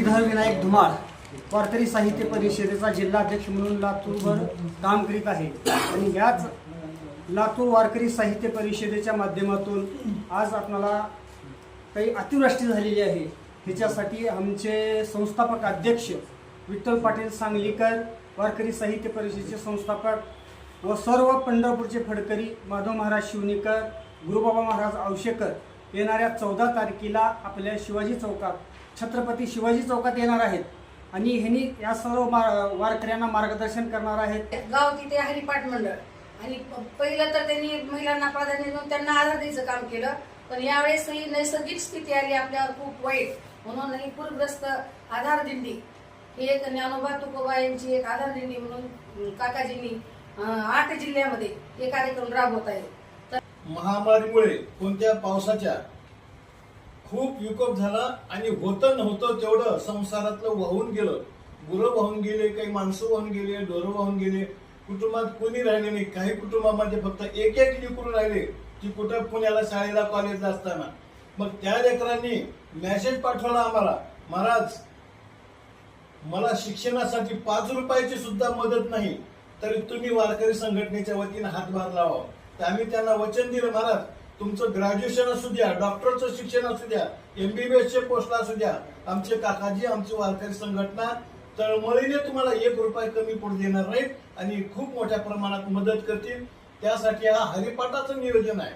विनायक धुमाळ वारकरी साहित्य परिषदेचा जिल्हाध्यक्ष म्हणून लातूरभर काम करीत आहे. आणि याच लातूर वारकरी साहित्य परिषदेच्या माध्यमातून आज आपणाला काही अतिवृष्टी झालेली आहे. ह्याच्यासाठी आमचे संस्थापक अध्यक्ष विठ्ठल पाटील सांगलीकर वारकरी साहित्य परिषदेचे संस्थापक व सर्व पंढरपूरचे फडकरी माधव महाराज शिवनेकर गुरुबाबा महाराज औशेकर येणाऱ्या चौदा तारखेला आपल्या शिवाजी चौकात छत्रपती शिवाजी चौकात येणार आहेत. आणि ह्यांनी या सर्व मा वारकऱ्यांना मार्गदर्शन करणार आहेत. गाव तिथे हरिपाठ मंडळ. आणि प- पहिलं तर त्यांनी महिलांना प्राधान्य देऊन त्यांना आधार द्यायचं काम केलं. पण यावेळेस ही नैसर्गिक स्थिती आली आपल्यावर खूप वाईट. म्हणून ही पूरग्रस्त आधार दिंडी ही एक ज्ञानोबा तुकोबा यांची एक आधार दिंडी म्हणून काकाजींनी आठ जिल्ह्यामध्ये हे कार्यक्रम राबवत आहे. महामारीमुळे कोणत्या पावसाच्या खूप विकोप झाला आणि होतं नव्हतं तेवढं संसारातलं वाहून गेलं. गुरं वाहून गेले काही माणसं वाहून गेले ढोरं वाहून गेले. कुटुंबात कोणी राहिले नाही. काही कुटुंबामध्ये फक्त एक एक लेकरू राहिले की कुठं पुण्याला शाळेला कॉलेजला असताना. मग त्या लेकरांनी मेसेज पाठवला आम्हाला महाराज मला शिक्षणासाठी पाच रुपयाची सुद्धा मदत नाही. तरी तुम्ही वारकरी संघटनेच्या वतीने हातभार लावा. तर आम्ही त्यांना वचन दिलं महाराज तुमचं ग्रॅज्युएशन असू द्या डॉक्टरचं शिक्षण असू द्या एमबीबीएसचे पोस्ट असू द्या आमचे काकाजी आमची वारकरी संघटना तळमळीने तुम्हाला एक रुपये कमी पडू देणार नाहीत आणि खूप मोठ्या प्रमाणात मदत करतील. त्यासाठी हा हरिपाठाचं नियोजन आहे.